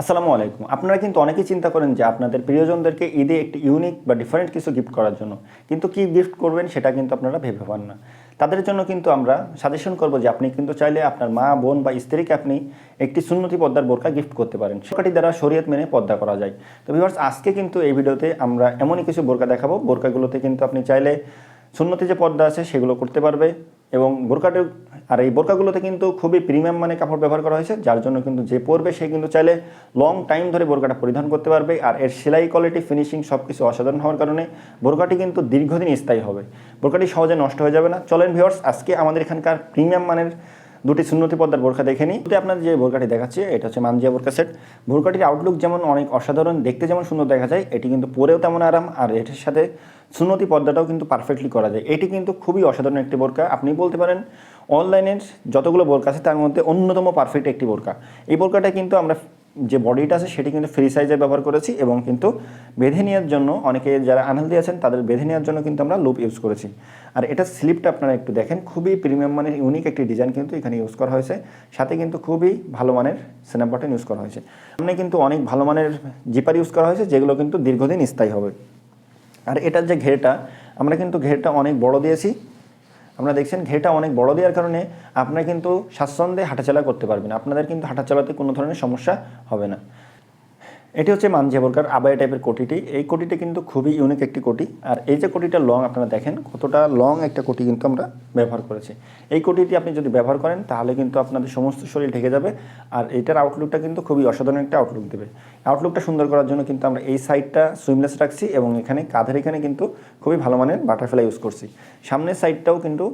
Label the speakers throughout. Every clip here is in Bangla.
Speaker 1: আসসালামু আলাইকুম। আপনারা কিন্তু অনেকেই চিন্তা করেন যে আপনাদের প্রিয়জনদেরকে ঈদে একটি ইউনিক বা ডিফারেন্ট কিছু গিফট করার জন্য। কিন্তু কি গিফট করবেন সেটা কিন্তু আপনারা ভেবে পান না। তাদের জন্য কিন্তু আমরা সাজেশন করব যে আপনি কিন্তু চাইলে আপনার মা, বোন বা স্ত্রীকে আপনি একটি সুন্নতি পদ্মার বোরকা গিফট করতে পারেন। সেটি দ্বারা শরীয়ত মেনে পদ্মা করা যায়। তো ভিউয়ার্স আজকে কিন্তু এই ভিডিওতে আমরা এমনই কিছু বোরকা দেখাবো। বোরকাগুলোতে কিন্তু আপনি চাইলে সুন্নতি যে পর্দা আছে সেগুলো করতে পারবে। এবং বোরকাটি আর এই বোরকাগুলোতে কিন্তু খুবই প্রিমিয়াম মানে কাপড় ব্যবহার করা হয়েছে, যার জন্য কিন্তু যে পরবে সে কিন্তু চাইলে লং টাইম ধরে বোরকাটা পরিধান করতে পারবে, আর এর সেলাই কোয়ালিটি ফিনিশিং সব কিছু অসাধারণ হওয়ার কারণে বোরকাটি কিন্তু দীর্ঘদিন স্থায়ী হবে। বোরকাটি সহজে নষ্ট হয়ে যাবে না। চলেন ভিওর্স আজকে আমাদের এখানকার প্রিমিয়াম মানের দুটি সুন্নতি পদ্মার বোরখা দেখে নিই। যদি আপনার যে বোরখাটি দেখাচ্ছি, এটা হচ্ছে মানজিয়া বোরকা সেট। বোরকাটির আউটলুক যেমন অনেক অসাধারণ, দেখতে যেমন সুন্দর দেখা যায়, এটি কিন্তু পরেও তেমন আরাম, আর এটির সাথে সুন্নতি পর্দাটাও কিন্তু পারফেক্টলি করা যায়। এটি কিন্তু খুবই অসাধারণ একটি বোরকা আপনি বলতে পারেন অনলাইনের যতগুলো বোরকা আছে, তার মধ্যে অন্যতম পারফেক্ট একটি বোরকা এই বোরকাটা কিন্তু আমরা যে বডিটা আছে সেটি কিন্তু ফ্রি সাইজে ব্যবহার করেছি এবং কিন্তু বেঁধে নেওয়ার জন্য অনেকে যারা আনহেলদি আছেন, তাদের বেঁধে নেওয়ার জন্য কিন্তু আমরা লুপ ইউজ করেছি। আর এটা স্লিপটা আপনারা একটু দেখেন, খুবই প্রিমিয়াম মানের ইউনিক একটি ডিজাইন কিন্তু এখানে ইউজ করা হয়েছে। সাথে কিন্তু খুবই ভালো মানের স্ন্যাপ বাটন ইউজ করা হয়েছে। সামনে কিন্তু অনেক ভালো মানের জিপার ইউজ করা হয়েছে, যেগুলো কিন্তু দীর্ঘদিন স্থায়ী হবে। আর এটার যে ঘেরটা, আমরা কিন্তু ঘেরটা অনেক বড় দিয়েছি। আপনারা দেখছেন ঘেটা অনেক বড় দেওয়ার কারণে আপনারা কিন্তু স্বাচ্ছন্দ্যে হাঁটাচলা করতে পারবেন আপনাদের কিন্তু হাঁটাচলাতে কোনো ধরনের সমস্যা হবে না। এটি হচ্ছে মানজেবরকার আবায়া টাইপের কোটিটি। এই কোটিটি কিন্তু খুবই ইউনিক একটি কোটি। আর এই যে কোটিটা লং আপনারা দেখেন, কতটা লং একটা কোটি কিন্তু আমরা ব্যবহার করেছি। এই কোটিটি আপনি যদি ব্যবহার করেন, তাহলে কিন্তু আপনাদের সমস্ত শরীর ঢেকে যাবে। আর এটার আউটলুকটা কিন্তু খুবই অসাধারণ একটা আউটলুক দেবে। আউটলুকটা সুন্দর করার জন্য কিন্তু আমরা এই সাইডটা সুইমলেস রাখছি এবং এখানে কাঁধের এখানে কিন্তু খুবই ভালো মানের বাটারফ্লাই ইউজ করছি। সামনের সাইডটাও কিন্তু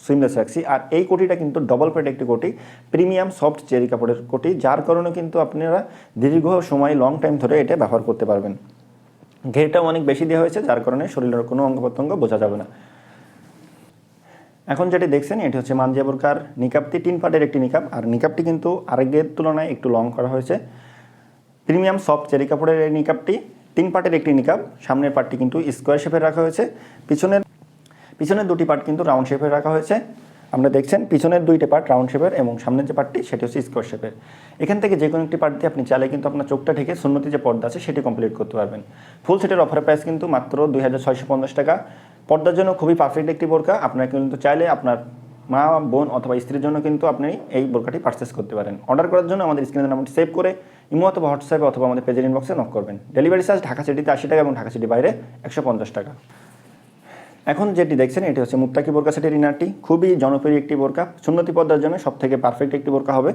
Speaker 1: সুইমলেস রাখছি আর এই কোটিটা কিন্তু ডবল পেট একটি কোটি প্রিমিয়াম সফট চেরি কাপড়ের কোটি, যার কারণে কিন্তু আপনারা দীর্ঘ সময় লং টাইম ধরে এটা ব্যবহার করতে পারবেন। ঘেরটাও অনেক বেশি দেওয়া হয়েছে, যার কারণে শরীরের কোনো অঙ্গ প্রত্যঙ্গ বোঝা যাবে না। এখন যেটি দেখছেন, এটি হচ্ছে মানজিয়াবরকার নিকাপটি তিন পার্টের একটি নিকাপ, আর নিকাপটি কিন্তু আরেকের তুলনায় একটু লং করা হয়েছে। প্রিমিয়াম সফট চেরি কাপড়ের এই নিকাপটি তিন পার্টের একটি নিকাপ, সামনের পার্টটি কিন্তু স্কোয়ার শেপের রাখা হয়েছে। পিছনের পিছনের দুটি পার্ট কিন্তু রাউন্ড শেপে রাখা হয়েছে। আমরা দেখছেন পিছনের দুইটি পার্ট রাউন্ড শেপের এবং সামনের যে পার্টটি সেটি হচ্ছে স্কোয়ার শেপের এখান থেকে যে কোনো একটি পার্ট দিয়ে আপনি চাইলে কিন্তু আপনার চোখটা ঢেকে সুন্নতি যে পর্দা আছে, সেটি কমপ্লিট করতে পারবেন। ফুল সেটের অফার প্রাইস কিন্তু মাত্র দুই হাজার ছয়শো পঞ্চাশ টাকা। পর্দার জন্য খুবই পারফেক্ট একটি বোরকা। আপনার কিন্তু চাইলে আপনার মা, বোন অথবা স্ত্রীর জন্য কিন্তু আপনি এই বোরকাটি পারচেস করতে পারেন। অর্ডার করার জন্য আমাদের স্ক্রিনের নাম্বারটি সেভ করে ইমো অথবা হোয়াটসঅ্যাপে অথবা আমাদের পেজের ইনবক্সে নক করবেন। ডেলিভারি চার্জ ঢাকা সিটিতে আশি টাকা এবং ঢাকা সিটি বাইরে একশো পঞ্চাশ টাকা। এখন যেটি দেখছেন, এটি হচ্ছে মুত্তাকি বোরকা সেটের ইনারটি। খুবই জনপ্রিয় একটি বোরকা। সুন্নতি পদ্মার জন্য সব থেকে পারফেক্ট একটি বোরকা হবে।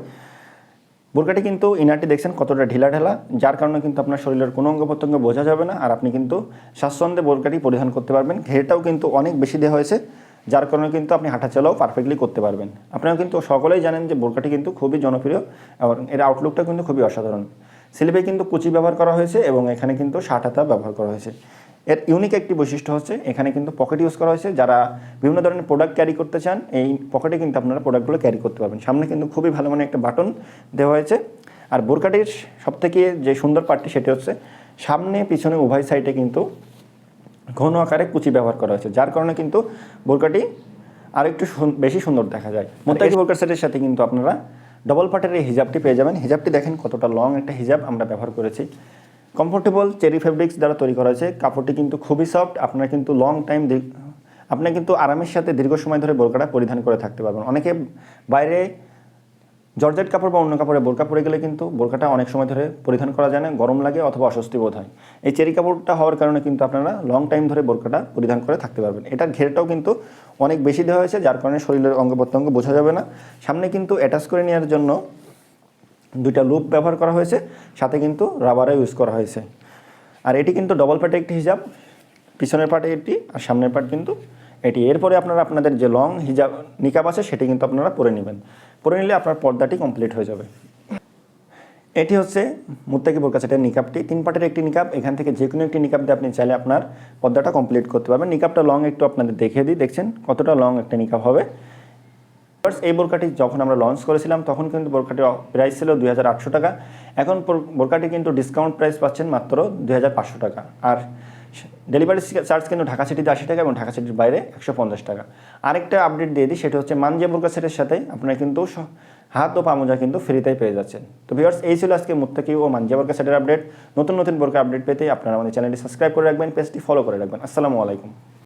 Speaker 1: বোরকাটি কিন্তু ইনারটি দেখছেন কতটা ঢিলা ঢালা যার কারণে কিন্তু আপনার শরীরের কোনো অঙ্গ প্রত্যঙ্গ বোঝা যাবে না, আর আপনি কিন্তু স্বাচ্ছন্দ্যে বোরকাটি পরিধান করতে পারবেন। ঘেরটাও কিন্তু অনেক বেশি দেওয়া হয়েছে, যার কারণে কিন্তু আপনি হাঁটাচলাও পারফেক্টলি করতে পারবেন। আপনারা কিন্তু সকলেই জানেন যে বোরকাটি কিন্তু খুবই জনপ্রিয়, এবং এর আউটলুকটা কিন্তু খুবই অসাধারণ। স্লিপে কিন্তু কুচি ব্যবহার করা হয়েছে, এবং এখানে কিন্তু ষাট হাতা ব্যবহার করা হয়েছে। এর ইউনিক একটি বৈশিষ্ট্য হচ্ছে এখানে কিন্তু পকেট ইউজ করা হয়েছে। যারা বিভিন্ন ধরনের প্রোডাক্ট ক্যারি করতে চান এই পকেটে কিন্তু আপনারা প্রোডাক্টগুলো ক্যারি করতে পারবেন। সামনে কিন্তু খুবই ভালো মানে একটা বাটন দেওয়া হয়েছে। আর বোরকাটির সবথেকে যে সুন্দর পার্টটি সেটি হচ্ছে সামনে পিছনে উভয় সাইডে কিন্তু ঘন আকারে কুচি ব্যবহার করা হয়েছে। যার কারণে কিন্তু বোরকাটি আর একটু বেশি সুন্দর দেখা যায়। মোত্তাকি বোরকার সেটের সাথে কিন্তু আপনারা ডবল পার্টের এই হিজাবটি পেয়ে যাবেন। হিজাবটি দেখেন কতটা লং একটা হিজাব আমরা ব্যবহার করেছি। কমফোর্টেবল চেরি ফেব্রিক্স দ্বারা তৈরি করা হয়েছে। কাপড়টি কিন্তু খুবই সফট আপনারা কিন্তু লং টাইম আপনি কিন্তু আরামের সাথে দীর্ঘ সময় ধরে বোরকাটা পরিধান করে থাকতে পারবেন। অনেকে বাইরে জর্জেট কাপড় বা অন্য কাপড়ে বোরকা পরে গেলে কিন্তু বোরকাটা অনেক সময় ধরে পরিধান করা যায় না, গরম লাগে অথবা অস্বস্তি বোধ হয়। এই চেরি কাপড়টা হওয়ার কারণে কিন্তু আপনারা লং টাইম ধরে বোরকাটা পরিধান করে থাকতে পারবেন। এটার ঘেরটাও কিন্তু অনেক বেশি দেওয়া হয়েছে, যার কারণে শরীরের অঙ্গ প্রত্যঙ্গ বোঝা যাবে না। সামনে কিন্তু অ্যাটাচ করে নেওয়ার জন্য দুইটা লুপ ব্যবহার করা হয়েছে, সাথে কিন্তু রাবারও ইউজ করা হয়েছে। আর এটি কিন্তু ডবল পার্টে একটি হিজাব, পিছনের পার্টে এটি আর সামনের পার্ট কিন্তু এটি। এরপরে আপনারা আপনাদের যে লং হিজাব নিকাব আছে, সেটি কিন্তু আপনারা পরে নেবেন। পরে নিলে আপনার পর্দাটি কমপ্লিট হয়ে যাবে। এটি হচ্ছে মুত্তাকি বোরকা সেটের নিকাবটি। তিন পার্টের একটি নিকাব, এখান থেকে যে কোনো একটি নিকাব দিয়ে আপনি চাইলে আপনার পর্দাটা কমপ্লিট করতে পারবেন। নিকাবটা লং একটু আপনাদের দেখিয়ে দিই, দেখছেন কতটা লং একটা নিকাব হবে। এই বোরকাটি যখন আমরা লঞ্চ করেছিলাম, তখন কিন্তু বোরকাটির প্রাইস ছিল দুই হাজার আটশো টাকা। এখন বোরকাটি কিন্তু ডিসকাউন্ট প্রাইস পাচ্ছেন মাত্র দুই হাজার পাঁচশো টাকা। আর ডেলিভারি চার্জ কিন্তু ঢাকা সিটিতে আশি টাকা এবং ঢাকা সিটির বাইরে একশো পঞ্চাশ টাকা। আরেকটা আপডেট দিয়ে দিই, সেটা হচ্ছে মানজিয়া বোরকা সেটের সাথে আপনারা কিন্তু হাত ও পামোজা কিন্তু ফ্রিতেই পেয়ে যাচ্ছেন। তো ভিউয়ার্স এই ছিল আজকে মুত্তাকি ও মানজিয়া বোরকা সেটের আপডেট নতুন নতুন বোরকা আপডেট পেতে আপনারা আমাদের চ্যানেলটি সাবস্ক্রাইব করে রাখবেন পেজটি ফলো করে রাখবেন। আসসালামু আলাইকুম।